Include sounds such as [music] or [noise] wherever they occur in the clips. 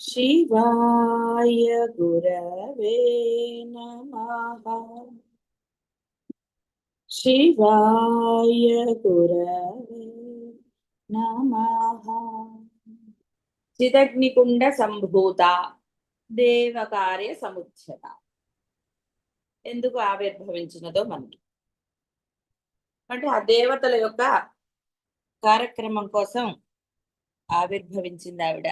शिवाय गुरवे नमः शिवाय गुरवे नमः చిదగ్నికుండ సంభూత దేవకార్య సముచ్యత ఎందుకు ఆవిర్భవించినదో మనకి అంటే ఆ దేవతల యొక్క కార్యక్రమం కోసం ఆవిర్భవించింది ఆవిడ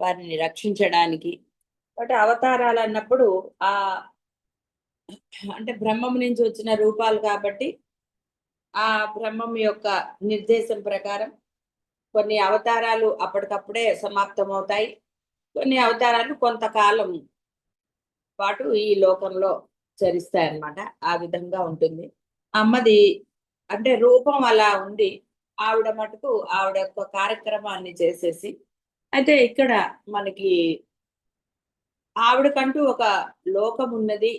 వారిని రక్షించడానికి. కాబట్టి అవతారాలు అన్నప్పుడు ఆ అంటే బ్రహ్మం నుంచి వచ్చిన రూపాలు కాబట్టి ఆ బ్రహ్మం యొక్క నిర్దేశం ప్రకారం కొన్ని అవతారాలు అప్పటికప్పుడే సమాప్తం అవుతాయి కొన్ని అవతారాలు కొంతకాలం పాటు ఈ లోకంలో చరిస్తాయి అన్నమాట ఆ విధంగా ఉంటుంది. అమ్మది అంటే రూపం అలా ఉంది ఆవిడ మటుకు ఆవిడ యొక్క కార్యక్రమాన్ని చేసేసి అయితే ఇక్కడ మనకి ఆవిడకంటూ ఒక లోకం ఉన్నది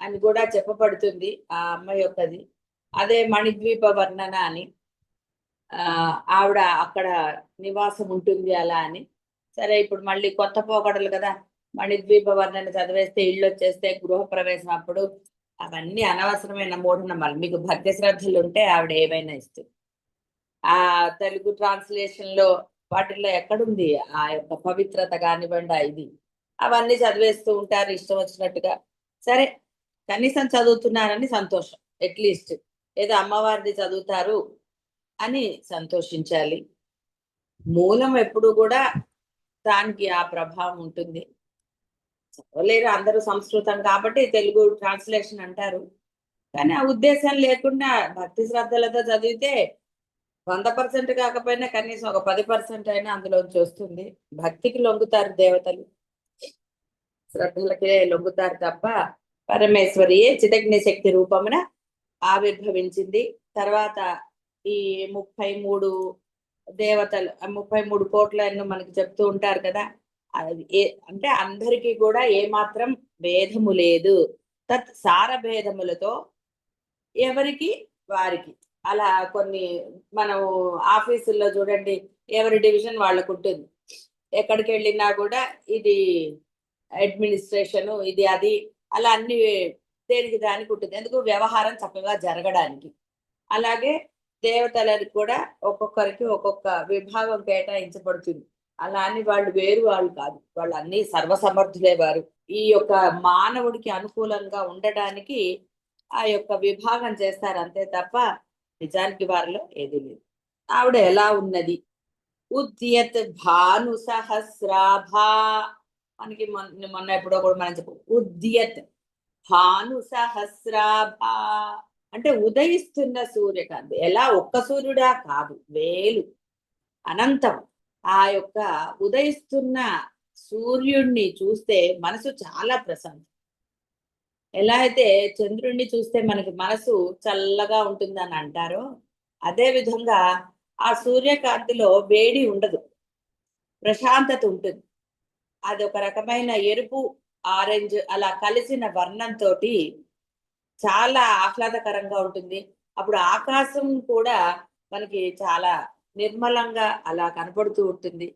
అని కూడా చెప్పబడుతుంది ఆ అమ్మ యొక్కది. అదే మణిద్వీప వర్ణన అని. ఆవిడ అక్కడ నివాసం ఉంటుంది అలా అని. సరే ఇప్పుడు మళ్ళీ కొత్త పోకడలు కదా. మణిద్వీప వర్ణన చదివేస్తే ఇళ్ళు వచ్చేస్తే గృహ ప్రవేశం అప్పుడు అవన్నీ అనవసరమైన మూఢనమ్మలు మీకు భక్తి శ్రద్ధలు ఉంటే ఆవిడ ఏమైనా ఇస్తుంది ఆ తెలుగు ట్రాన్స్లేషన్లో వాటిల్లో ఎక్కడుంది? ఆ యొక్క పవిత్రత కానివ్వండి ఇది. అవన్నీ చదివేస్తూ ఉంటారు ఇష్టం వచ్చినట్టుగా. సరే కనీసం చదువుతున్నారని సంతోషం అట్లీస్ట్ ఏదో అమ్మవారిది చదువుతారు అని సంతోషించాలి. మూలం ఎప్పుడు కూడా దానికి ఆ ప్రభావం ఉంటుంది. చదవలేరు అందరూ సంస్కృతం కాబట్టి తెలుగు ట్రాన్స్లేషన్ అంటారు. కానీ ఆ ఉద్దేశం లేకుండా భక్తి శ్రద్ధలతో చదివితే వంద పర్సెంట్ కాకపోయినా కనీసం ఒక పది పర్సెంట్ అయినా అందులోంచి వస్తుంది. భక్తికి లొంగుతారు దేవతలు. శ్రద్ధలకే లొంగుతారు తప్ప పరమేశ్వరియే చితగ్ని శక్తి రూపమున ఆవిర్భవించింది. తర్వాత ఈ ముప్పై మూడు దేవతలు ముప్పై మూడు కోట్లను మనకి చెప్తూ ఉంటారు కదా. అది ఏ అంటే అందరికీ కూడా ఏమాత్రం భేదము లేదు. తత్ సార భేదములతో ఎవరికి? వారికి. అలా కొన్ని మనం ఆఫీసుల్లో చూడండి ఎవరి డివిజన్ వాళ్ళకు ఉంటుంది ఎక్కడికి వెళ్ళినా కూడా ఇది అడ్మినిస్ట్రేషన్ ఇది అది అలా అన్ని దేనికి దానికి ఉంటుంది. ఎందుకు? వ్యవహారం చక్కగా జరగడానికి. అలాగే దేవతలకు కూడా ఒక్కొక్కరికి ఒక్కొక్క విభాగం కేటాయించబడుతుంది. అలా అని వాళ్ళు వేరు వాళ్ళు కాదు. వాళ్ళు అన్ని సర్వసమర్థులే వారు. ఈ యొక్క మానవుడికి అనుకూలంగా ఉండడానికి ఆ యొక్క విభాగం చేస్తారు అంతే తప్ప నిజానికి వారిలో ఏది లేదు. ఆవిడ ఎలా ఉన్నది? ఉద్యత్ భాను సహస్రాభా మనకి మొన్న మొన్న ఎప్పుడో కూడా మనం చెప్పు ఉద్యత్ భాను సహస్రాభా అంటే ఉదయిస్తున్న సూర్యకాంతి. ఎలా? ఒక్క సూర్యుడా కాదు వేలు అనంతం. ఆ యొక్క ఉదయిస్తున్న సూర్యుడిని చూస్తే మనసు చాలా ప్రశాంతం ఎలా అయితే చంద్రుణ్ణి చూస్తే మనకి మనసు చల్లగా ఉంటుందని అంటారో అదే విధంగా ఆ సూర్యకాంతిలో వేడి ఉండదు. ప్రశాంతత ఉంటుంది. అది ఒక రకమైన ఎరుపు ఆరెంజ్ అలా కలిసిన వర్ణంతో చాలా ఆహ్లాదకరంగా ఉంటుంది. అప్పుడు ఆకాశం కూడా మనకి చాలా నిర్మలంగా అలా కనపడుతూ ఉంటుంది.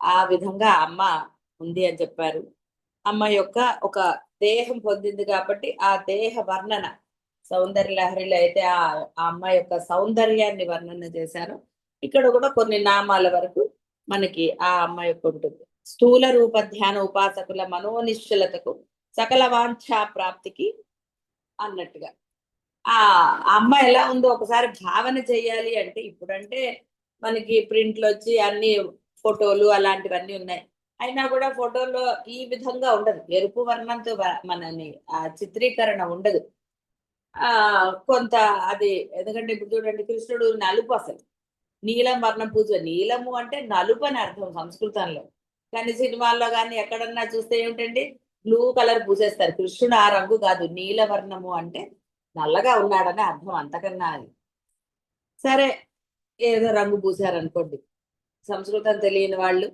ఆ విధంగా అమ్మ ఉంది అని చెప్పారు. అమ్మ యొక్క ఒక దేహం పొందింది కాబట్టి ఆ దేహ వర్ణన సౌందర్య లహరిలో అయితే ఆ అమ్మాయి యొక్క సౌందర్యాన్ని వర్ణన చేశారు. ఇక్కడ కూడా కొన్ని నామాల వరకు మనకి ఆ అమ్మాయి యొక్క ఉంటుంది. స్థూల రూప ధ్యాన ఉపాసకుల మనోనిశ్చలతకు సకల వాంఛా ప్రాప్తికి అన్నట్టుగా. ఆ అమ్మ ఎలా ఉందో ఒకసారి భావన చేయాలి అంటే ఇప్పుడంటే మనకి ప్రింట్లు వచ్చి అన్ని ఫోటోలు అలాంటివన్నీ ఉన్నాయి. అయినా కూడా ఫోటోలో ఈ విధంగా ఉండదు. ఎరుపు వర్ణంతో మనని ఆ చిత్రీకరణ ఉండదు. ఆ కొంత అది ఎందుకంటే ఇప్పుడు చూడండి కృష్ణుడు నలుపు అసలు. నీలం వర్ణం పూజ. నీలము అంటే నలుపు అని అర్థం సంస్కృతంలో. కానీ సినిమాల్లో కానీ ఎక్కడన్నా చూస్తే ఏమిటండి? బ్లూ కలర్ పూసేస్తారు. కృష్ణుడు ఆ రంగు కాదు. నీలవర్ణము అంటే నల్లగా ఉన్నాడని అర్థం అంతకన్నా అది. సరే ఏదో రంగు పూసారనుకోండి. సంస్కృతం తెలియని వాళ్ళు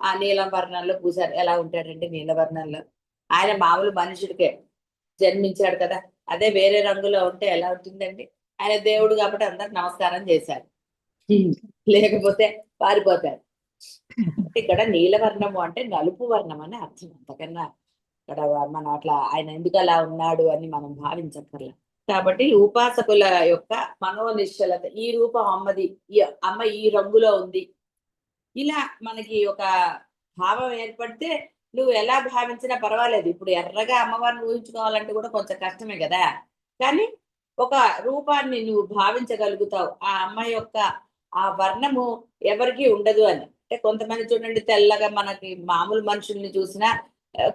ఆ నీలం వర్ణంలో పూసారు ఎలా ఉంటాడండి నీలవర్ణంలో ఆయన మామూలు మనుషుడికే జన్మించాడు కదా. అదే వేరే రంగులో ఉంటే ఎలా ఉంటుందండి? ఆయన దేవుడు కాబట్టి అందరు నమస్కారం చేశారు లేకపోతే పారిపోతారు ఇక్కడ నీలవర్ణము అంటే నలుపు వర్ణం అని అర్థం. అంతకన్నా ఇక్కడ మనం అట్లా ఆయన ఎందుకు అలా ఉన్నాడు అని మనం భావించక్కర్లా. కాబట్టి ఉపాసకుల యొక్క మనోనిశ్చలత ఈ రూపం అమ్మది ఈ అమ్మ ఈ రంగులో ఉంది ఇలా మనకి ఒక భావం ఏర్పడితే నువ్వు ఎలా భావించినా పర్వాలేదు. ఇప్పుడు ఎర్రగా అమ్మవారిని ఊహించుకోవాలంటే కూడా కొంచెం కష్టమే కదా. కానీ ఒక రూపాన్ని నువ్వు భావించగలుగుతావు. ఆ అమ్మాయి యొక్క ఆ వర్ణము ఎవరికి ఉండదు అని. అంటే కొంతమంది చూడండి తెల్లగా మనకి మామూలు మనుషుల్ని చూసినా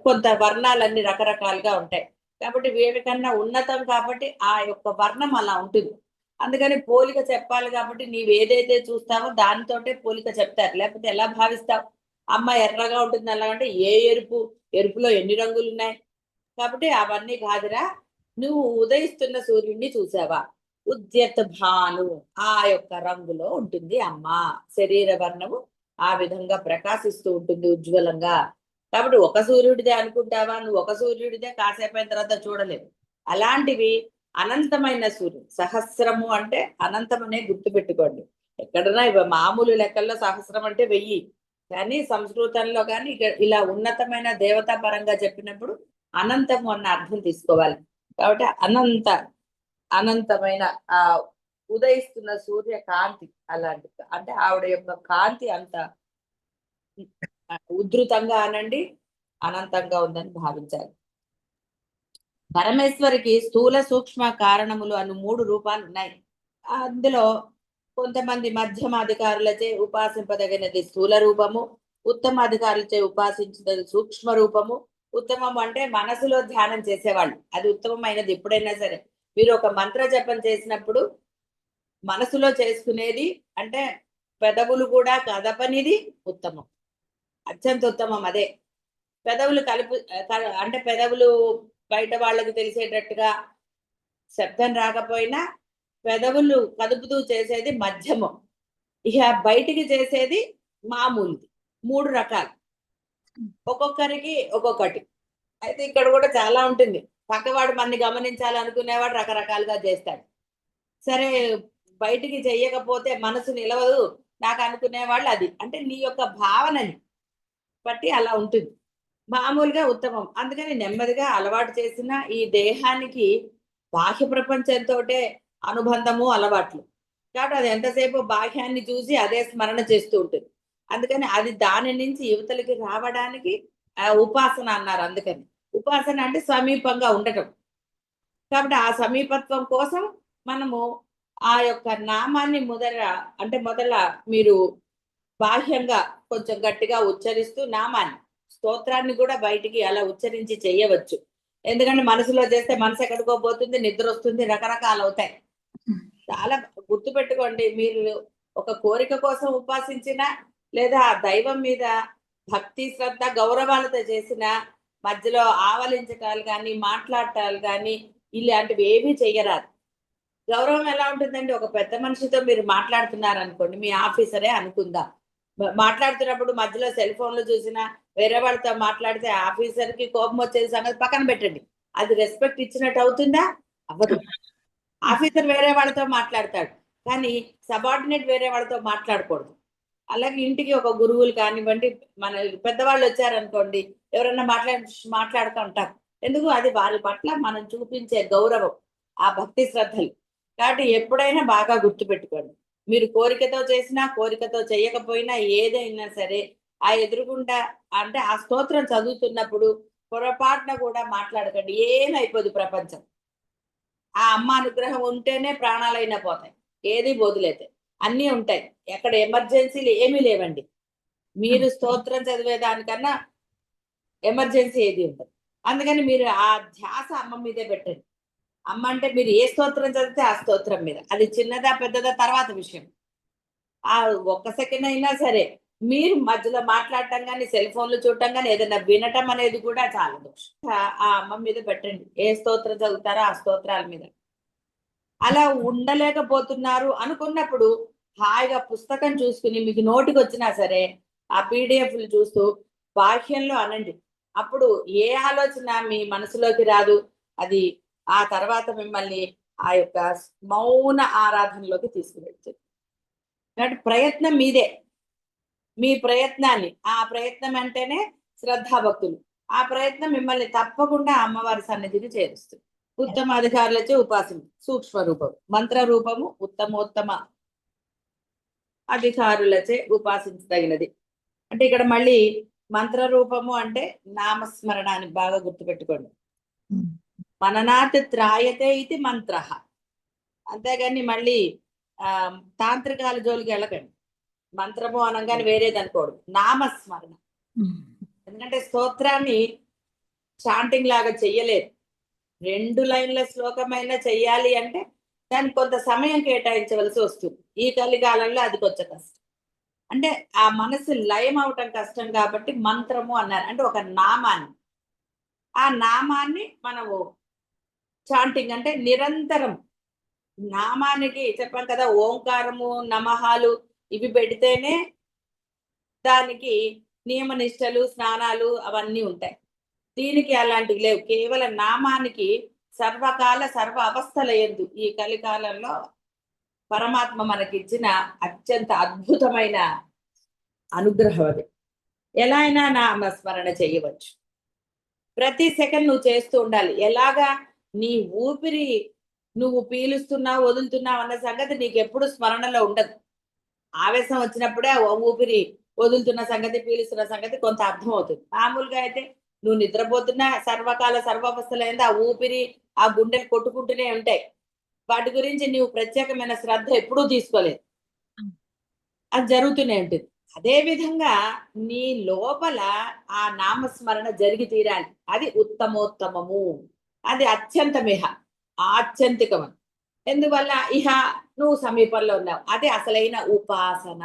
కొంత వర్ణాలన్నీ రకరకాలుగా ఉంటాయి. కాబట్టి వీటికన్నా ఉన్నతం కాబట్టి ఆ యొక్క వర్ణం అలా ఉంటుంది. అందుకని పోలిక చెప్పాలి కాబట్టి నీవు ఏదైతే చూస్తావో దానితోటే పోలిక చెప్తారు. లేకపోతే ఎలా భావిస్తావు? అమ్మ ఎర్రగా ఉంటుంది అలాగంటే ఏ ఎరుపు? ఎరుపులో ఎన్ని రంగులు ఉన్నాయి కాబట్టి అవన్నీ కాదురా. నువ్వు ఉదయిస్తున్న సూర్యుడిని చూసావా? ఉద్యత భాను ఆ యొక్క రంగులో ఉంటుంది అమ్మ. శరీర వర్ణము ఆ విధంగా ప్రకాశిస్తూ ఉంటుంది ఉజ్వలంగా. కాబట్టి ఒక సూర్యుడిదే అనుకుంటావా? నువ్వు ఒక సూర్యుడిదే కాసేపు అయిన తర్వాత చూడలేవు. అలాంటివి అనంతమైన సూర్యుడు. సహస్రము అంటే అనంతమనే గుర్తుపెట్టుకోండి. ఎక్కడన్నా ఇవ మామూలు లెక్కల్లో సహస్రం అంటే వెయ్యి. కానీ సంస్కృతంలో కానీ ఇలా ఉన్నతమైన దేవతా పరంగా చెప్పినప్పుడు అనంతము అన్న అర్థం తీసుకోవాలి. కాబట్టి అనంత అనంతమైన ఆ ఉదయిస్తున్న సూర్య కాంతి అలాంటి అంటే ఆవిడ యొక్క కాంతి అంత ఉధృతంగా అనండి అనంతంగా ఉందని భావించాలి. పరమేశ్వరికి స్థూల సూక్ష్మ కారణములు అను మూడు రూపాలు ఉన్నాయి. అందులో కొంతమంది మధ్యమ అధికారులచే ఉపాసింపదగినది స్థూల రూపము ఉత్తమ అధికారులచే ఉపాసించినది సూక్ష్మ రూపము. ఉత్తమం అంటే మనసులో ధ్యానం చేసేవాళ్ళు. అది ఉత్తమమైనది ఎప్పుడైనా సరే. మీరు ఒక మంత్ర జపం చేసినప్పుడు మనసులో చేసుకునేది అంటే పెదవులు కూడా కదపనిది ఉత్తమం. అత్యంత ఉత్తమం అదే. పెదవులు కలుపు అంటే పెదవులు బయట వాళ్ళకి తెలిసేటట్టుగా శబ్దం రాకపోయినా పెదవులు కదుపుతూ చేసేది మధ్యమం. ఇక బయటికి చేసేది మామూలుది. మూడు రకాలు. ఒక్కొక్కరికి ఒక్కొక్కటి. అయితే ఇక్కడ కూడా చాలా ఉంటుంది. పక్కవాడు మనని గమనించాలి అనుకునేవాడు రకరకాలుగా చేస్తాడు. సరే బయటికి చెయ్యకపోతే మనసు నిలవదు. నాకు అనుకునేవాళ్ళు అది. అంటే నీ యొక్క భావనని బట్టి అలా ఉంటుంది. మామూలుగా ఉత్తమం. అందుకని నెమ్మదిగా అలవాటు చేసిన ఈ దేహానికి బాహ్య ప్రపంచంతో అనుబంధము అలవాట్లు. కాబట్టి అది ఎంతసేపు బాహ్యాన్ని చూసి అదే స్మరణ చేస్తూ ఉంటుంది. అందుకని అది దాని నుంచి యువతలకి రావడానికి ఆ ఉపాసన అన్నారు అందుకని. ఉపాసన అంటే సమీపంగా ఉండటం. కాబట్టి ఆ సమీపత్వం కోసం మనము ఆ యొక్క నామాన్ని మొదల అంటే మొదల మీరు బాహ్యంగా కొంచెం గట్టిగా ఉచ్చరిస్తూ నామాన్ని స్తోత్రాన్ని కూడా బయటికి అలా ఉచ్చరించి చేయవచ్చు. ఎందుకంటే మనసులో చేస్తే మనసు ఎక్కడికో పోతుంది నిద్ర వస్తుంది రకరకాలు అవుతాయి. చాలా గుర్తు పెట్టుకోండి మీరు ఒక కోరిక కోసం ఉపాసించిన లేదా ఆ దైవం మీద భక్తి శ్రద్ధ గౌరవాలతో చేసిన మధ్యలో ఆవలించటాలు కానీ మాట్లాడటాలు కానీ ఇలాంటివి ఏమీ చెయ్యరాదు. గౌరవం ఎలా ఉంటుందండి ఒక పెద్ద మనిషితో మీరు మాట్లాడుతున్నారు అనుకోండి మీ ఆఫీసరే అనుకుందాం. మాట్లాడుతున్నప్పుడు మధ్యలో సెల్ ఫోన్లో చూసినా వేరే వాళ్ళతో మాట్లాడితే ఆఫీసర్కి కోపం వచ్చేది సంగతి పక్కన పెట్టండి. అది రెస్పెక్ట్ ఇచ్చినట్టు అవుతుందా? అవ్వదు. ఆఫీసర్ వేరే వాళ్ళతో మాట్లాడతాడు. కానీ సబార్డినేట్ వేరే వాళ్ళతో మాట్లాడకూడదు. అలాగే ఇంటికి ఒక గురువులు కానివ్వండి మన పెద్దవాళ్ళు వచ్చారనుకోండి ఎవరైనా మాట్లాడి మాట్లాడుతూ ఉంటారు. ఎందుకు? అది వారి పట్ల మనం చూపించే గౌరవం ఆ భక్తి శ్రద్ధలు. కాబట్టి ఎప్పుడైనా బాగా గుర్తుపెట్టుకోండి. మీరు కోరికతో చేసినా కోరికతో చేయకపోయినా ఏదైనా సరే ఆ ఎదురుగుండా అంటే ఆ స్తోత్రం చదువుతున్నప్పుడు పొరపాటున కూడా మాట్లాడకండి. ఏమైపోదు ప్రపంచం. ఆ అమ్మ అనుగ్రహం ఉంటేనే ప్రాణాలైనా పోతాయి. ఏది బోధులైతే. అన్నీ ఉంటాయి. ఎక్కడ ఎమర్జెన్సీలు ఏమీ లేవండి. మీరు స్తోత్రం చదివేదానికన్నా ఎమర్జెన్సీ ఏది ఉండదు. అందుకని మీరు ఆ ధ్యాస అమ్మ మీదే పెట్టండి. అమ్మ అంటే మీరు ఏ స్తోత్రం చదివితే ఆ స్తోత్రం మీద. అది చిన్నదా పెద్దదా తర్వాత విషయం. ఆ ఒక్క సెకండ్ అయినా సరే మీరు మధ్యలో మాట్లాడటం కానీ సెల్ ఫోన్లు చూడటం కానీ ఏదైనా వినటం అనేది కూడా చాలా దోషం. ఆ- అమ్మ మీద పెట్టండి. ఏ స్తోత్రం చదువుతారో ఆ స్తోత్రాల మీద. అలా ఉండలేకపోతున్నారు అనుకున్నప్పుడు హాయిగా పుస్తకం చూసుకుని మీకు నోటికి వచ్చినా సరే ఆ పీడిఎఫ్లు చూస్తూ బాహ్యంలో అనండి. అప్పుడు ఏ ఆలోచన మీ మనసులోకి రాదు. అది ఆ తర్వాత మిమ్మల్ని ఆ యొక్క మౌన ఆరాధనలోకి తీసుకువెళ్తుంది కాబట్టి ప్రయత్నం మీదే. మీ ప్రయత్నాన్ని ఆ ప్రయత్నం అంటేనే శ్రద్ధాభక్తులు. ఆ ప్రయత్నం మిమ్మల్ని తప్పకుండా అమ్మవారి సన్నిధిని చేరుస్తుంది. ఉత్తమ అధికారులచే ఉపాసన సూక్ష్మ రూపం మంత్ర రూపము ఉత్తమోత్తమ అధికారులచే ఉపాసించదగినది. అంటే ఇక్కడ మళ్ళీ మంత్ర రూపము అంటే నామస్మరణాన్ని బాగా గుర్తుపెట్టుకోండి. మననాత్ త్రాయతే ఇది మంత్ర. అంతేగాని మళ్ళీ తాంత్రికాల జోలికి వెళ్ళకండి. మంత్రము అనగానే వేరేది అనుకోడు. నామస్మరణ. ఎందుకంటే స్తోత్రాన్ని చాంటింగ్ లాగా చెయ్యలేదు. రెండు లైన్ల శ్లోకమైనా చెయ్యాలి అంటే దానికి కొంత సమయం కేటాయించవలసి వస్తుంది. ఈ కలికాలంలో అది కొంచెం కష్టం. అంటే ఆ మనసు లయం అవటం కష్టం కాబట్టి మంత్రము అన్నారు. అంటే ఒక నామాన్ని. ఆ నామాన్ని మనము చాంటింగ్ అంటే నిరంతరం. నామానికి చెప్పాం కదా ఓంకారము నమహాలు ఇవి పెడితేనే దానికి నియమ నిష్టలు స్నానాలు అవన్నీ ఉంటాయి. దీనికి అలాంటివి లేవు. కేవలం నామానికి సర్వకాల సర్వ అవస్థల ఎందు ఈ కలికాలంలో పరమాత్మ మనకిచ్చిన అత్యంత అద్భుతమైన అనుగ్రహం అది. ఎలా అయినా నామస్మరణ చేయవచ్చు. ప్రతి సెకండ్ నువ్వు చేస్తూ ఉండాలి. ఎలాగా నీ ఊపిరి నువ్వు పీలుస్తున్నా వదులుతున్నావు అన్న సంగతి నీకు ఎప్పుడు స్మరణలో ఉండదు. ఆవేశం వచ్చినప్పుడే ఊపిరి వదులుతున్న సంగతి పీలుస్తున్న సంగతి కొంత అర్థం అవుతుంది మామూలుగా అయితే నువ్వు నిద్రపోతున్నా సర్వకాల సర్వావస్థలైంది ఆ ఊపిరి ఆ గుండెలు కొట్టుకుంటూనే ఉంటాయి. వాటి గురించి నీవు ప్రత్యేకమైన శ్రద్ధ ఎప్పుడూ తీసుకోలేదు. అది జరుగుతూనే ఉంటుంది. అదే విధంగా నీ లోపల ఆ నామస్మరణ జరిగి తీరాలి. అది ఉత్తమోత్తమము. అది అత్యంతమిహ ఆత్యంతికం ఎందువల్ల ఇహ నువ్వు సమీపంలో ఉన్నావు? అది అసలైన ఉపాసన.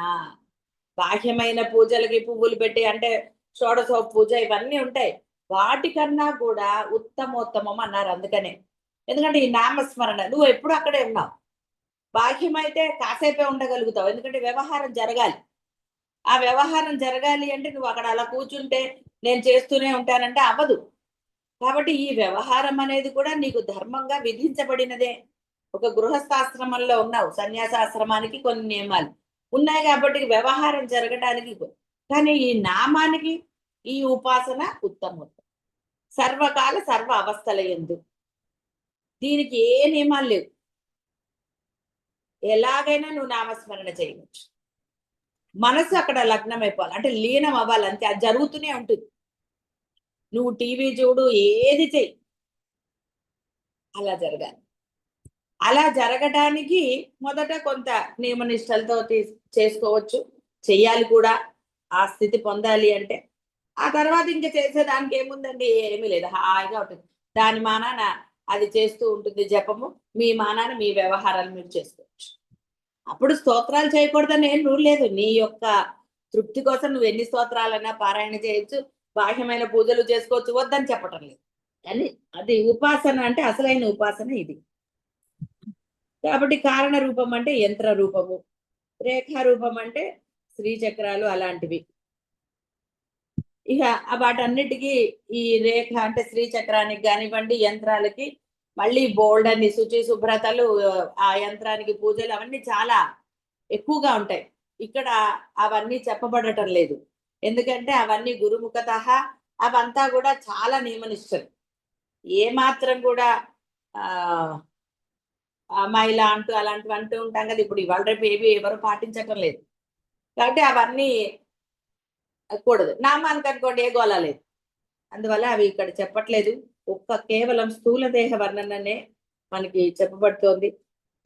బాహ్యమైన పూజలకి పువ్వులు పెట్టి అంటే షోడసో పూజ ఇవన్నీ ఉంటాయి. వాటికన్నా కూడా ఉత్తమోత్తమం అన్నారు అందుకనే. ఎందుకంటే ఈ నామస్మరణ నువ్వు ఎప్పుడు అక్కడే ఉన్నావు. బాహ్యమైతే కాసేపే ఉండగలుగుతావు. ఎందుకంటే వ్యవహారం జరగాలి. ఆ వ్యవహారం జరగాలి అంటే నువ్వు అక్కడ అలా కూర్చుంటే నేను చేస్తూనే ఉంటానంటే అవ్వదు. కాబట్టి ఈ వ్యవహారం అనేది కూడా నీకు ధర్మంగా విధించబడినదే. ఒక గృహస్థాశ్రమంలో ఉన్నావు సన్యాసాశ్రమానికి కొన్ని నియమాలు ఉన్నాయి కాబట్టి వ్యవహారం జరగడానికి కానీ ఈ నామానికి ఈ ఉపాసన ఉత్తమం. సర్వకాల సర్వ అవస్థల ఎందు దీనికి ఏ నియమాలు లేవు. ఎలాగైనా నువ్వు నామస్మరణ చేయవచ్చు. మనసు అక్కడ లగ్నం అయిపోవాలి అంటే లీనం అవ్వాలి. అంతే. అది జరుగుతూనే ఉంటుంది. నువ్వు టీవీ చూడు ఏది చెయ్యి అలా జరగాలి. అలా జరగటానికి మొదట కొంత నియమనిష్టలతో చేసుకోవచ్చు. చెయ్యాలి కూడా ఆ స్థితి పొందాలి అంటే. ఆ తర్వాత ఇంకా చేసేదానికి ఏముందండి? ఏమీ లేదు హాయిగా ఉంటుంది. దాని మానాన అది చేస్తూ ఉంటుంది జపము. మీ మానాన మీ వ్యవహారాలు మీరు చేసుకోవచ్చు. అప్పుడు స్తోత్రాలు చేయకూడదని ఏం రూల్ లేదు. నీ యొక్క తృప్తి కోసం నువ్వు ఎన్ని స్తోత్రాలైనా పారాయణ చేయొచ్చు. బాహ్యమైన పూజలు చేసుకోవచ్చు వద్దని చెప్పటం లేదు. కానీ అది ఉపాసన అంటే అసలైన ఉపాసన ఇది. కాబట్టి కారణ రూపం అంటే యంత్ర రూపము రేఖారూపం అంటే శ్రీచక్రాలు అలాంటివి. ఇక వాటన్నిటికీ ఈ రేఖ అంటే శ్రీచక్రానికి కానివ్వండి యంత్రాలకి మళ్ళీ బోల్డ్ అని శుచి శుభ్రతలు ఆ యంత్రానికి పూజలు అవన్నీ చాలా ఎక్కువగా ఉంటాయి. ఇక్కడ అవన్నీ చెప్పబడటం లేదు. ఎందుకంటే అవన్నీ గురుముఖత అవంతా కూడా చాలా నియమనిష్టలు. ఏ మాత్రం కూడా ఆ అమ్మాయిలా అంటూ అలాంటివి అంటూ ఉంటాం కదా ఇప్పుడు ఇవాళ రేపు ఏవి ఎవరు పాటించటం లేదు. కాబట్టి అవన్నీ కూడదు. నామానికి అనుకోండి ఏ గోళ లేదు. అందువల్ల అవి ఇక్కడ చెప్పట్లేదు. ఒక్క కేవలం స్థూల దేహ వర్ణననే మనకి చెప్పబడుతోంది.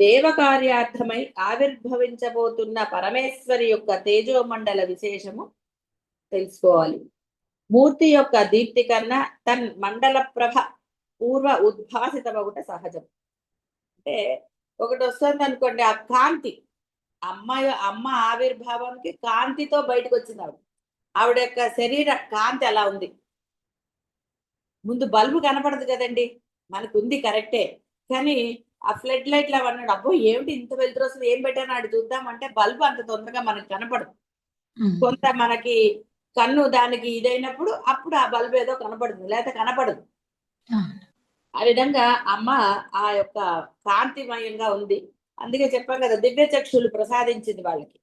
దేవకార్యార్థమై ఆవిర్భవించబోతున్న పరమేశ్వరి యొక్క తేజోమండల విశేషము తెలుసుకోవాలి. మూర్తి యొక్క దీప్తి కన్నా తన్ మండల ప్రభ పూర్వ ఉద్భాసితమగుట సహజం. అంటే ఒకటి వస్తుంది అనుకోండి ఆ కాంతి అమ్మాయి అమ్మ ఆవిర్భావానికి కాంతితో బయటకు వచ్చింది ఆవిడ. ఆవిడ యొక్క శరీర కాంతి అలా ఉంది. ముందు బల్బు కనపడదు కదండి మనకు ఉంది కరెక్టే. కానీ ఆ ఫ్లడ్ లైట్లు అవన్నాడు అబ్బో ఏమిటి ఇంత వెళ్తురు వస్తుంది ఏం పెట్టాను ఆడు చూద్దామంటే బల్బు అంత తొందరగా మనకు కనపడదు. కొంత మనకి కన్ను దానికి ఇదైనప్పుడు అప్పుడు ఆ బల్బు ఏదో కనపడుతుంది లేకపోతే కనపడదు. ఆ విధంగా అమ్మ ఆ యొక్క కాంతిమయంగా ఉంది. అందుకే చెప్పాం కదా దివ్య చక్షులు ప్రసాదించింది వాళ్ళకి.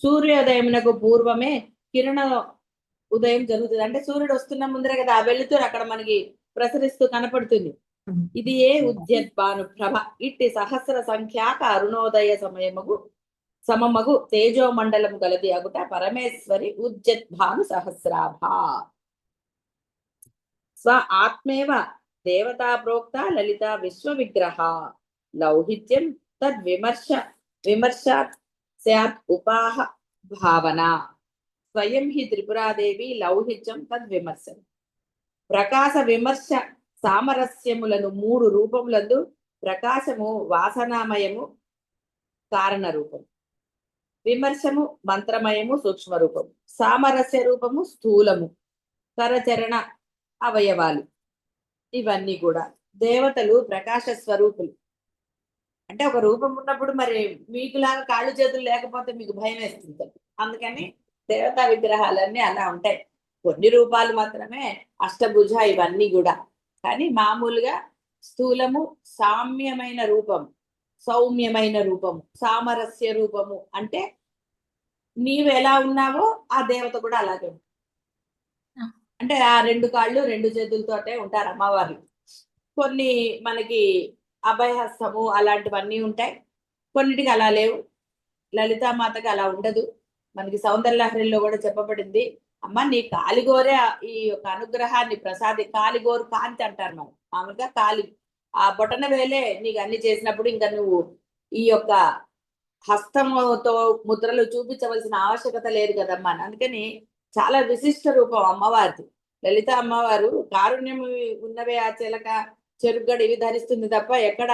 సూర్యోదయమునకు పూర్వమే కిరణ ఉదయం జరుగుతుంది. అంటే సూర్యుడు వస్తున్న ముందరే కదా ఆ వెలుతురు అక్కడ మనకి ప్రసరిస్తూ కనపడుతుంది. ఇది ఏ ఉద్యద్భాను ప్రభ ఇట్టి సహస్ర సంఖ్యాక అరుణోదయ సమయముగు సమమగు తేజోమండలం గలది అగుట పరమేశ్వరి ఉద్యద్భాను సహస్రాభ. స్వ ఆత్మేవ దేవతా ప్రోక్త లలిత విశ్వ విగ్రహ లౌహిత్యం తద్ విమర్శ విమర్శాత్ సత్ ఉపాహ భావన. స్వయం హి త్రిపురాదేవి లౌహిత్యం తద్ విమర్శం. ప్రకాశ విమర్శ సామరస్యములను మూడు రూపములందు ప్రకాశము వాసనామయము కారణ రూపం విమర్శము మంత్రమయము సూక్ష్మ రూపము సామరస్య రూపము స్థూలము. కరచరణ అవయవాలు. ఇవన్నీ కూడా దేవతలు ప్రకాశ స్వరూపులు. అంటే ఒక రూపం ఉన్నప్పుడు మరి మీకులాగా కాళ్ళు చేతులు లేకపోతే మీకు భయం వేస్తుంది అందుకని దేవతా విగ్రహాలన్నీ అలా ఉంటాయి. కొన్ని రూపాలు మాత్రమే అష్టభుజ ఇవన్నీ కూడా. కానీ మామూలుగా స్థూలము సామ్యమైన రూపం. సౌమ్యమైన రూపము సామరస్య రూపము అంటే నీవు ఎలా ఉన్నావో ఆ దేవత కూడా అలాగే ఉంటుంది. అంటే ఆ రెండు కాళ్ళు రెండు చేతులతోటే ఉంటారు అమ్మవారు కొన్ని మనకి అభయహస్తము అలాంటివన్నీ ఉంటాయి. కొన్నిటికి అలా లేవు. లలితామాతకి అలా ఉండదు. మనకి సౌందర్యలహరిలో కూడా చెప్పబడింది అమ్మ నీ కాలిగోరే ఈ యొక్క అనుగ్రహాన్ని ప్రసాది కాలిగోరు కాంతి అంటారు మనం. మామూలుగా కాలి ఆ బొటన వేలే నీకు అన్ని చేసినప్పుడు ఇంకా నువ్వు ఈ యొక్క హస్తముతో ముద్రలు చూపించవలసిన ఆవశ్యకత లేదు కదమ్మా అని. అందుకని చాలా విశిష్ట రూపం అమ్మవారిది. లలిత అమ్మవారు కారుణ్యం ఉన్నవే ఆ చిలక చెరుగడ ఇవి ధరిస్తుంది తప్ప ఎక్కడ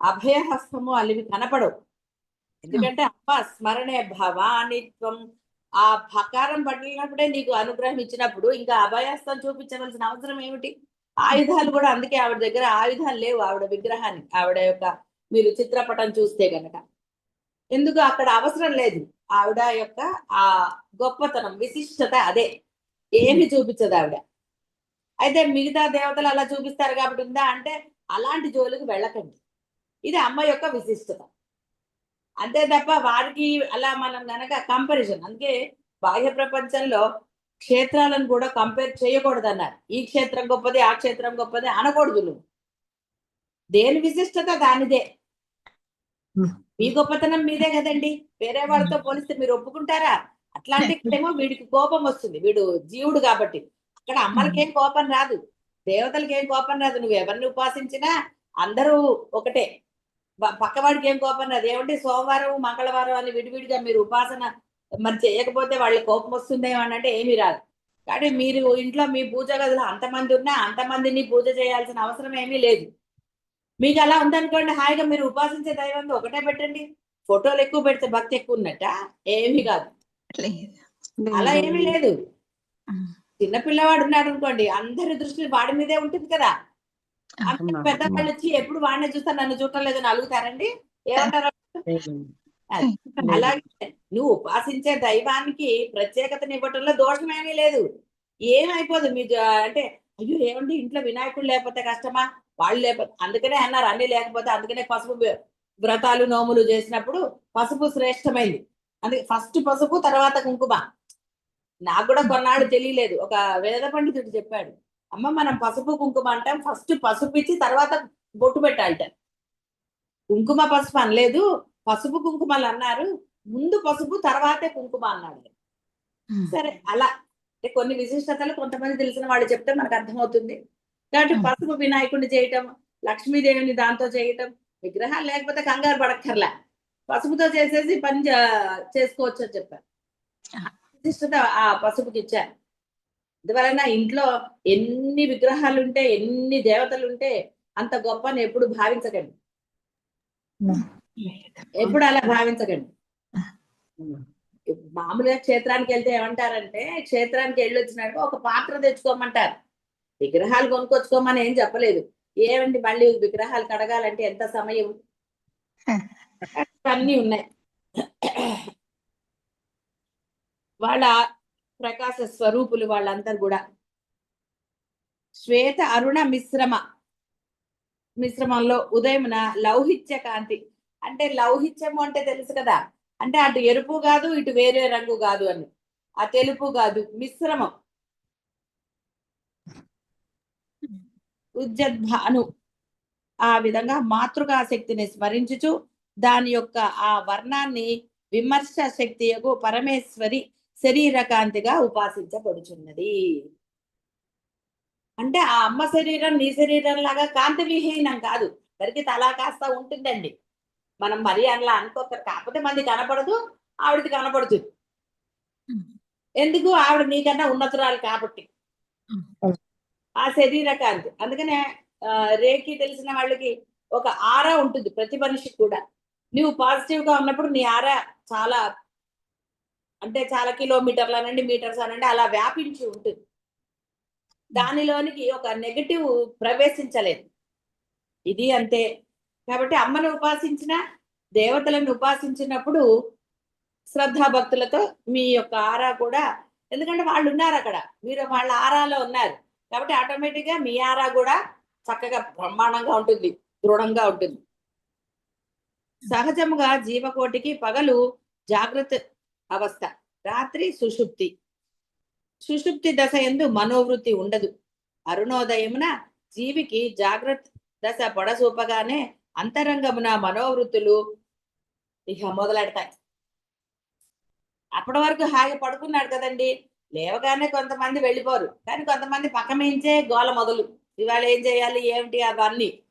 అభయహస్తము అలివి కనపడవు. ఎందుకంటే అమ్మ స్మరణే భవానిత్వం. ఆ భకారం పట్టినప్పుడే నీకు అనుగ్రహం ఇచ్చినప్పుడు ఇంకా అభయహస్తం చూపించవలసిన అవసరం ఏమిటి? ఆయుధాలు కూడా అందుకే ఆవిడ దగ్గర ఆయుధాలు లేవు ఆవిడ విగ్రహానికి ఆవిడ యొక్క మీరు చిత్రపటం చూస్తే గనక. ఎందుకు? అక్కడ అవసరం లేదు. ఆవిడ యొక్క ఆ గొప్పతనం విశిష్టత అదే. ఏమి చూపించదు ఆవిడ. అయితే మిగతా దేవతలు అలా చూపిస్తారు కాబట్టి ఉందా? అంటే అలాంటి జోలికి వెళ్ళకండి. ఇది అమ్మ యొక్క విశిష్టత. అంతే తప్ప వారికి అలా మనం గనక కంపారిజన్ అందుకే బాహ్య ప్రపంచంలో క్షేత్రాలను కూడా కంపేర్ చేయకూడదు అన్నారు ఈ క్షేత్రం గొప్పది ఆ క్షేత్రం గొప్పది అనకూడదు నువ్వు. దేని విశిష్టత దానిదే. మీ గొప్పతనం మీదే కదండి. వేరే వాళ్ళతో పోలిస్తే మీరు ఒప్పుకుంటారా? అట్లాంటి [laughs] ఏమో వీడికి కోపం వస్తుంది. వీడు జీవుడు కాబట్టి. అక్కడ అమ్మలకేం కోపం రాదు. దేవతలకి ఏం కోపం రాదు. నువ్వు ఎవరిని ఉపాసించినా అందరూ ఒకటే. పక్కవాడికి ఏం కోపం రాదు. ఏమంటే సోమవారం మంగళవారం అని విడివిడిగా మీరు ఉపాసన మరి చేయకపోతే వాళ్ళ కోపం వస్తుందేమో అని అంటే ఏమీ రాదు. కానీ మీరు ఇంట్లో మీ పూజ గదిలో అంతమంది ఉన్నా అంతమందిని పూజ చేయాల్సిన అవసరం ఏమీ లేదు. మీకు అలా ఉందనుకోండి హాయిగా మీరు ఉపాసించే దైవం ఒకటే పెట్టండి. ఫోటోలు ఎక్కువ పెడితే భక్తి ఎక్కువ ఉన్నట్ట ఏమీ కాదు. అలా ఏమీ లేదు. చిన్న పిల్లవాడు ఉన్నాడు అనుకోండి అందరి దృష్టి వాడి మీదే ఉంటుంది కదా. పెద్దవాళ్ళు వచ్చి ఎప్పుడు వాడినే చూస్తారు నన్ను చూడటం లేదని అలుగుతారండి ఏమంటారు? [laughs] అలాగే నువ్వు ఉపాసించే దైవానికి ప్రత్యేకతని ఇవ్వటంలో దోషమేమీ లేదు. ఏమైపోదు మీ అంటే అయ్యో ఏమండి ఇంట్లో వినాయకుడు లేకపోతే కష్టమా? వాళ్ళు లేకపోతే అందుకనే అన్నారు అన్ని లేకపోతే అందుకనే పసుపు వ్ర- వ్రతాలు నోములు చేసినప్పుడు పసుపు శ్రేష్టమైంది. అందుకే ఫస్ట్ పసుపు తర్వాత కుంకుమ. నాకు కూడా కొన్నాళ్ళు తెలియలేదు. ఒక వేద పండితుడు చెప్పాడు అమ్మ మనం పసుపు కుంకుమ అంటాం ఫస్ట్ పసుపు ఇచ్చి తర్వాత బొట్టు పెట్టాలట. కుంకుమ పసుపు అనలేదు పసుపు కుంకుమలు అన్నారు. ముందు పసుపు తర్వాతే కుంకుమ అన్నాడు. సరే అలా. అంటే కొన్ని విశిష్టతలు కొంతమంది తెలిసిన వాళ్ళు చెప్తే మనకు అర్థమవుతుంది. కాబట్టి. పసుపు వినాయకుడిని చేయటం లక్ష్మీదేవిని దాంతో చేయటం విగ్రహాలు లేకపోతే కంగారు పడక్కర్లే. పసుపుతో చేసేసి పని చేసుకోవచ్చు అని చెప్పారు. విశిష్టత ఆ పసుపుకి ఇచ్చారు. అందువలన ఇంట్లో ఎన్ని విగ్రహాలు ఉంటే ఎన్ని దేవతలు ఉంటే అంత గొప్ప అని ఎప్పుడు భావించకండి. ఎప్పుడు అలా భావించకండి. మామూలుగా క్షేత్రానికి వెళ్తే ఏమంటారంటే క్షేత్రానికి వెళ్ళొచ్చినాక ఒక పాత్ర తెచ్చుకోమంటారు. విగ్రహాలు కొనుక్కొచ్చుకోమని ఏం చెప్పలేదు. ఏమండి మళ్ళీ విగ్రహాలు కడగాలంటే ఎంత సమయం? అన్నీ ఉన్నాయి. వాళ్ళ ప్రకాశ స్వరూపులు వాళ్ళందరూ కూడా. శ్వేత అరుణ మిశ్రమ. మిశ్రమంలో ఉదయమున లౌహిత్య కాంతి. అంటే లౌహిత్యము అంటే తెలుసు కదా. అంటే అటు ఎరుపు కాదు ఇటు వేరే రంగు కాదు అని. ఆ తెలుపు కాదు మిశ్రమం. ఉజ్జద్భాను. ఆ విధంగా మాతృకా శక్తిని స్మరించుచు దాని యొక్క ఆ వర్ణాన్ని విమర్శ శక్తి యొక్క పరమేశ్వరి శరీర కాంతిగా ఉపాసించబడుచున్నది. అంటే ఆ అమ్మ శరీరం నీ శరీరం లాగా కాంతి విహీనం కాదు. తరికి తలా కాస్త ఉంటుందండి. మనం మరీ అలా అనుకోక కాకపోతే మంది కనపడదు ఆవిడకి కనపడుతుంది ఎందుకు? ఆవిడ నీకన్నా ఉన్నతురాలు కాబట్టి. ఆ శరీర కాంతి అందుకనే రేకి తెలిసిన వాళ్ళకి ఒక ఆరా ఉంటుంది ప్రతి మనిషికి కూడా. నువ్వు పాజిటివ్గా ఉన్నప్పుడు నీ ఆరా చాలా అంటే చాలా కిలోమీటర్లు అనండి మీటర్స్ అనండి అలా వ్యాపించి ఉంటుంది. దానిలోనికి ఒక నెగటివ్ ప్రవేశించలేదు. ఇది అంతే. కాబట్టి అమ్మను ఉపాసించిన దేవతలను ఉపాసించినప్పుడు శ్రద్ధాభక్తులతో మీ యొక్క ఆరా కూడా ఎందుకంటే వాళ్ళు ఉన్నారు అక్కడ. మీరు వాళ్ళ ఆరాలో ఉన్నారు. కాబట్టి ఆటోమేటిక్గా మీ ఆరా కూడా చక్కగా బ్రహ్మాండంగా ఉంటుంది దృఢంగా ఉంటుంది. సహజముగా జీవకోటికి పగలు జాగ్రత్త అవస్థ రాత్రి సుషుప్తి. సుషుప్తి దశ ఎందు మనోవృత్తి ఉండదు. అరుణోదయమున జీవికి జాగ్రత్త దశ పొడసూపగానే అంతరంగమున మనోవృత్తులు ఇక మొదలెడతాయి. అప్పటి వరకు హాయిగా పడుకున్నాడు కదండి. లేవగానే కొంతమంది వెళ్ళిపోరు. కానీ కొంతమంది పక్కమించే గోల మొదలు. ఇవాళ ఏం చేయాలి ఏమిటి అవన్నీ.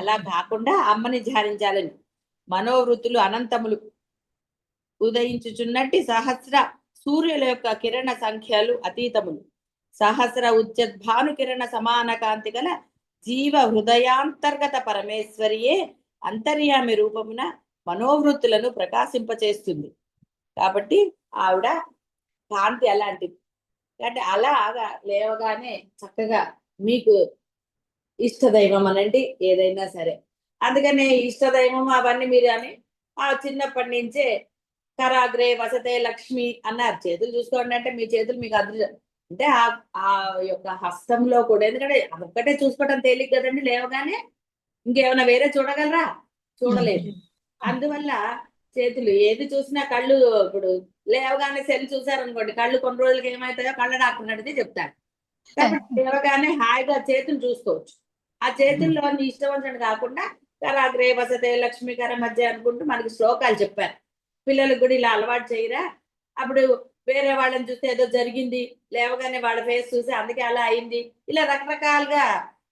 అలా కాకుండా అమ్మని ధ్యానించాలని. మనోవృత్తులు అనంతములు. ఉదయించుచున్నట్టి సహస్ర సూర్యుల యొక్క కిరణ సంఖ్యలు అతీతములు. సహస్ర ఉద్యద్భాను కిరణ సమాన కాంతి గల జీవ హృదయాంతర్గత పరమేశ్వరియే అంతర్యామి రూపమున మనోవృత్తులను ప్రకాశింపచేస్తుంది. కాబట్టి ఆవిడ కాంతి అలాంటిది. కాబట్టి అలాగా లేవగానే చక్కగా మీకు ఇష్టదైవం అనండి ఏదైనా సరే. అందుకనే ఇష్టదైవం అవన్నీ మీరు అని ఆ చిన్నప్పటి నుంచే కరాగ్రే వసతే లక్ష్మి అన్నారు. చేతులు చూసుకోండి అంటే మీ చేతులు మీకు అదృష్టం. అంటే ఆ ఆ యొక్క హస్తంలో కూడా ఎందుకంటే అదొక్కటే చూసుకోవడం తేలిక కదండి లేవగానే. ఇంకేమైనా వేరే చూడగలరా? చూడలేదు. అందువల్ల చేతులు ఏది చూసినా కళ్ళు ఇప్పుడు లేవగానే సెల్ చూసారనుకోండి కళ్ళు కొన్ని రోజులకి ఏమవుతాయో కళ్ళ డాక్టర్ అడిగితే లేవగానే హాయిగా చేతులు చూసుకోవచ్చు. ఆ చేతుల్లో నీ ఇష్టం వచ్చినట్టు కాకుండా కరాగ్రే వసతే లక్ష్మీకర మధ్య అనుకుంటూ మనకి శ్లోకాలు చెప్పారు. పిల్లలకు కూడా ఇలా అలవాటు చేయరా? అప్పుడు వేరే వాళ్ళని చూస్తే ఏదో జరిగింది లేవగానే వాళ్ళ ఫేస్ చూసి అందుకే అలా అయింది. ఇలా రకరకాలుగా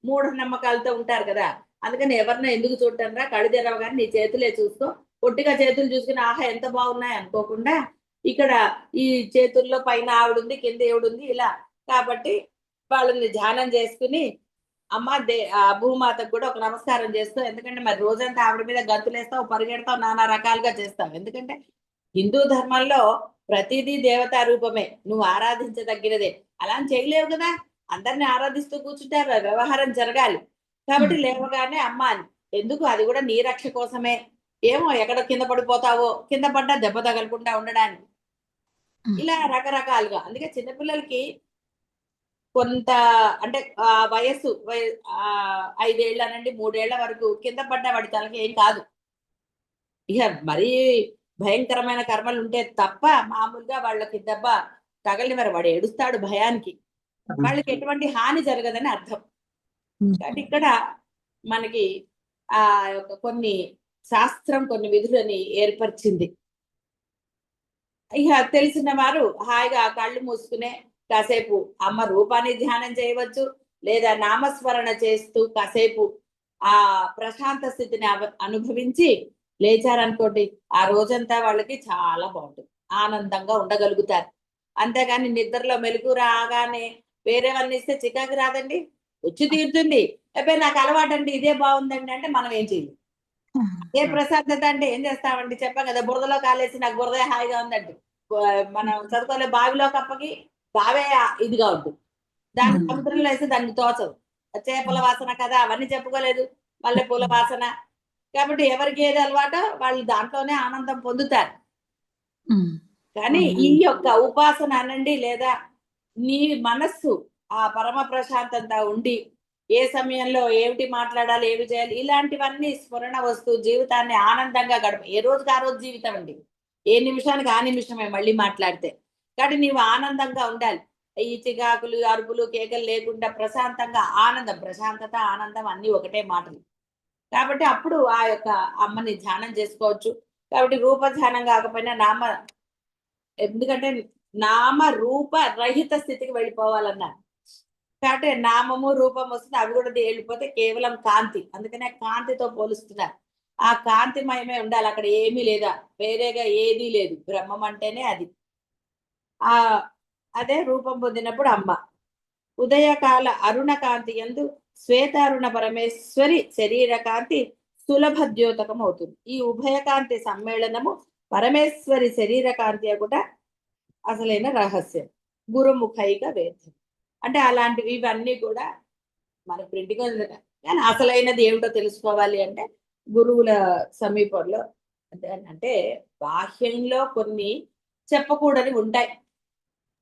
మూఢ నమ్మకాలతో ఉంటారు కదా. అందుకని ఎవరినో ఎందుకు చూడటం రా కళ్ళు తెరవగానే నీ చేతులే చూసుకో. ఒట్టిగా చేతులు చూసుకుని ఆహా ఎంత బాగున్నాయి అనుకోకుండా ఇక్కడ ఈ చేతుల్లో పైన ఆవిడ ఉంది కింద ఏవిడుంది ఇలా. కాబట్టి వాళ్ళని ధ్యానం చేసుకుని అమ్మ దే ఆ భూమాతకు కూడా ఒక నమస్కారం చేస్తూ ఎందుకంటే మరి రోజంతా ఆవిడ మీద గంతులేస్తావు పరిగెడతావు నానా రకాలుగా చేస్తావు. ఎందుకంటే హిందూ ధర్మంలో ప్రతిదీ దేవతా రూపమే. నువ్వు ఆరాధించదగినదే. అలా చేయలేవు కదా? అందరిని ఆరాధిస్తూ కూర్చుంటే వ్యవహారం జరగాలి. కాబట్టి లేవగానే అమ్మ అని ఎందుకు? అది కూడా నీ రక్ష కోసమే. ఏమో ఎక్కడ కింద పడిపోతావో కింద పడ్డా దెబ్బ తగలకుండా ఉండడానికి. ఇలా రకరకాలుగా. అందుకే చిన్నపిల్లలకి కొంత అంటే ఆ వయస్సు ఐదేళ్ళు అనండి మూడేళ్ళ వరకు కింద పడ్డ వాడి తలకి ఏం కాదు. ఇక మరీ భయంకరమైన కర్మలు ఉంటే తప్ప మామూలుగా వాళ్ళకి దెబ్బ తగలి మరి వాడు ఏడుస్తాడు భయానికి. వాళ్ళకి ఎటువంటి హాని జరగదని అర్థం. కాబట్టి ఇక్కడ మనకి ఆ యొక్క కొన్ని శాస్త్రం కొన్ని విధులని ఏర్పరిచింది. ఇక తెలిసిన వారు హాయిగా కళ్ళు మూసుకునే కాసేపు అమ్మ రూపాన్ని ధ్యానం చేయవచ్చు లేదా నామస్మరణ చేస్తూ కాసేపు ఆ ప్రశాంత స్థితిని అనుభవించి లేచారనుకోండి ఆ రోజంతా వాళ్ళకి చాలా బాగుంటుంది. ఆనందంగా ఉండగలుగుతారు. అంతేగాని నిద్రలో మెలకు రాగానే వేరేవన్నీ ఇస్తే చికాకు రాదండి? వచ్చి తీరుతుంది. అయిపోయి నాకు అలవాటండి ఇదే బాగుందండి అంటే మనం ఏం చేయాలి. ఏ [laughs] ప్రశాంతత అంటే ఏం చేస్తామండి? చెప్పాం కదా బురదలో కాలేసి నాకు బురదే హాయిగా ఉందండి. మనం చదువుకోలే బావిలో కప్పకి బావే ఇదిగా ఉంటుంది దాన్ని. [laughs] సముద్రంలో వేసి దాన్ని తోచదు చేపల వాసన కదా అవన్నీ చెప్పుకోలేదు. మల్లె పూల వాసన కాబట్టి ఎవరికి ఏది అలవాటో వాళ్ళు దాంట్లోనే ఆనందం పొందుతారు. కానీ ఈ యొక్క ఉపాసన అనండి లేదా నీ మనస్సు ఆ పరమ ప్రశాంతంగా ఉండి ఏ సమయంలో ఏమిటి మాట్లాడాలి ఏమి చేయాలి ఇలాంటివన్నీ స్ఫురణ వస్తూ జీవితాన్ని ఆనందంగా గడప ఏ రోజుకి ఆ రోజు జీవితం అండి? ఏ నిమిషానికి ఆ నిమిషమే మళ్ళీ మాట్లాడితే. కాబట్టి నీవు ఆనందంగా ఉండాలి. ఈ చికాకులు అరుపులు కేకలు లేకుండా ప్రశాంతంగా ఆనందం ప్రశాంతత ఆనందం అన్ని ఒకటే మాటలు. కాబట్టి అప్పుడు ఆ యొక్క అమ్మని ధ్యానం చేసుకోవచ్చు. కాబట్టి రూప ధ్యానం కాకపోయినా నామ ఎందుకంటే నామ రూప రహిత స్థితికి వెళ్ళిపోవాలన్నారు. కాబట్టి నామము రూపం వస్తుంది అవి కూడా వెళ్ళిపోతే కేవలం కాంతి. అందుకనే కాంతితో పోలుస్తున్నారు. ఆ కాంతిమయమే ఉండాలి అక్కడ ఏమీ లేదా వేరేగా ఏదీ లేదు. బ్రహ్మం అంటేనే అది. ఆ అదే రూపం పొందినప్పుడు అమ్మ. ఉదయకాల అరుణ కాంతి ఎందు శ్వేతారుణ పరమేశ్వరి శరీర కాంతి సులభ ద్యోతకం అవుతుంది. ఈ ఉభయకాంతి సమ్మేళనము పరమేశ్వరి శరీర కాంతి కూడా అసలైన రహస్యం. గురుముఖైక వేద్యం అంటే అలాంటివి ఇవన్నీ కూడా మన ప్రింటింగ్ కానీ అసలైనది ఏమిటో తెలుసుకోవాలి అంటే గురువుల సమీపంలో అంటే అంటే బాహ్యంలో కొన్ని చెప్పకూడని ఉంటాయి.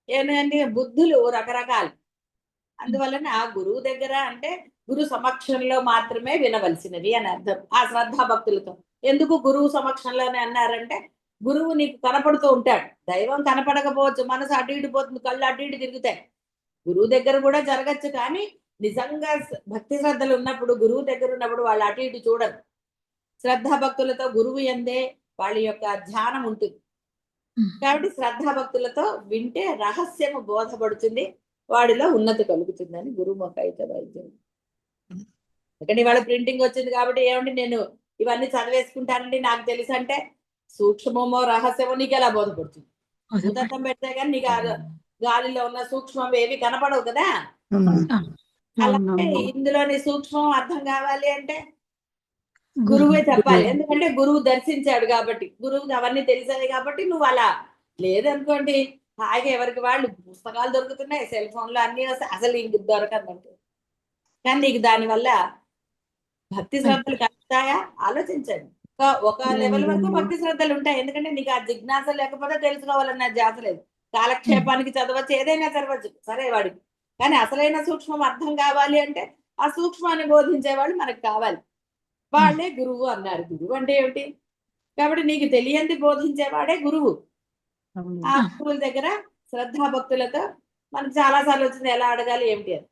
ఏంటంటే బుద్ధులు రకరకాలు. అందువలన ఆ గురువు దగ్గర అంటే గురు సమక్షంలో మాత్రమే వినవలసినది అని అర్థం ఆ శ్రద్ధా భక్తులతో. ఎందుకు గురువు సమక్షంలోనే అన్నారంటే గురువు నీకు కనపడుతూ ఉంటాడు. దైవం కనపడకపోవచ్చు మనసు అటు ఇటు పోతుంది కళ్ళు అటు ఇటు తిరుగుతాయి. గురువు దగ్గర కూడా జరగచ్చు కానీ నిజంగా భక్తి శ్రద్ధలు ఉన్నప్పుడు గురువు దగ్గర ఉన్నప్పుడు వాళ్ళు అటు ఇటు చూడరు. శ్రద్ధా భక్తులతో గురువు ఎందే వాళ్ళ యొక్క ధ్యానం ఉంటుంది. కాబట్టి శ్రద్ధా భక్తులతో వింటే రహస్యము బోధపడుతుంది. వాడిలో ఉన్నతి కలుగుతుందని గురువు మొక్క అయితే వైద్యం. ఎందుకంటే ఇవాళ ప్రింటింగ్ వచ్చింది కాబట్టి ఏమండి నేను ఇవన్నీ చదివేసుకుంటానండి నాకు తెలుసు అంటే సూక్ష్మమో రహస్యమో నీకు ఎలా బోధపడుతుంది? భూతత్వం పెడితే కానీ నీకు ఆ గాలిలో ఉన్న సూక్ష్మం ఏవి కనపడవు కదా? అలాగే ఇందులోని సూక్ష్మం అర్థం కావాలి అంటే గురువే. చెప్పాలి. ఎందుకంటే గురువు దర్శించాడు కాబట్టి గురువుకి అవన్నీ తెలిసాయి కాబట్టి నువ్వు అలా లేదనుకోండి హాయిగా ఎవరికి వాళ్ళు పుస్తకాలు దొరుకుతున్నాయి సెల్ ఫోన్లు అన్ని అసలు ఇంక దొరకదంటే. కానీ నీకు దానివల్ల భక్తి శ్రద్ధలు కలుగుతాయా? ఆలోచించండి. ఒక- ఒక లెవెల్ వరకు భక్తి శ్రద్ధలు ఉంటాయి. ఎందుకంటే నీకు ఆ జిజ్ఞాస లేకపోతే తెలుసుకోవాలన్న ధ్యాస లేదు. కాలక్షేపానికి చదవచ్చు ఏదైనా చదవచ్చు. సరే వాడికి. కానీ అసలైన సూక్ష్మం అర్థం కావాలి అంటే ఆ సూక్ష్మాన్ని బోధించే వాళ్ళు మనకు కావాలి. వాళ్ళే గురువు అన్నారు. గురువు అంటే ఏమిటి? కాబట్టి నీకు తెలియంది బోధించేవాడే గురువు. ఆ గురువుల దగ్గర శ్రద్ధా భక్తులతో మనకు చాలా సార్లు వచ్చింది ఎలా అడగాలి ఏమిటి అని.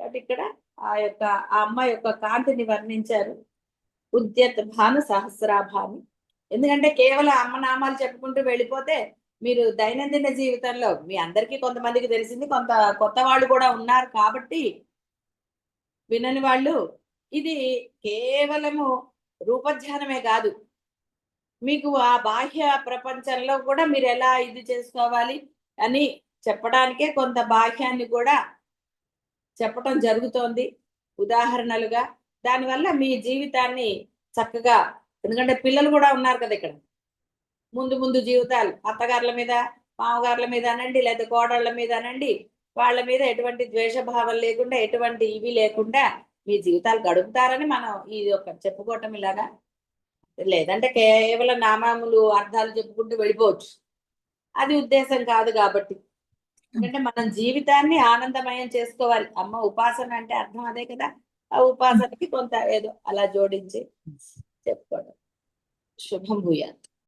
కాబట్టి ఇక్కడ ఆ యొక్క ఆ అమ్మ యొక్క కాంతిని వర్ణించారు ఉద్యత్ భాను సహస్రాభాని ఎందుకంటే కేవలం అమ్మ నామాలు చెప్పుకుంటూ వెళ్ళిపోతే మీరు దైనందిన జీవితంలో మీ అందరికీ కొంతమందికి తెలిసింది కొంత కొత్త వాళ్ళు కూడా ఉన్నారు కాబట్టి వినని వాళ్ళు. ఇది కేవలము రూపధ్యానమే కాదు మీకు ఆ బాహ్య ప్రపంచంలో కూడా మీరు ఎలా ఇది చేసుకోవాలి అని చెప్పడానికే కొంత బాహ్యాన్ని కూడా చెప్పటం జరుగుతోంది. ఉదాహరణలుగా దానివల్ల మీ జీవితాన్ని చక్కగా ఎందుకంటే పిల్లలు కూడా ఉన్నారు కదా ఇక్కడ. ముందు ముందు జీవితాలు అత్తగారుల మీద మామగారుల మీద అనండి లేదా కోడళ్ళ మీద అనండి వాళ్ళ మీద ఎటువంటి ద్వేషభావం లేకుండా ఎటువంటి ఇవి లేకుండా మీ జీవితాలు గడుపుతారని మనం ఇది ఒక చెప్పుకోవటం ఇలాగా లేదంటే కేవలం నామాములు అర్థాలు చెప్పుకుంటూ వెళ్ళిపోవచ్చు. అది ఉద్దేశం కాదు కాబట్టి. ఎందుకంటే మనం జీవితాన్ని ఆనందమయం చేసుకోవాలి. అమ్మ ఉపాసన అంటే అర్థం అదే కదా. ఆ ఉపాసనకి కొంత ఏదో అలా జోడించి చెప్పుకోవడం. శుభం భూయాత్.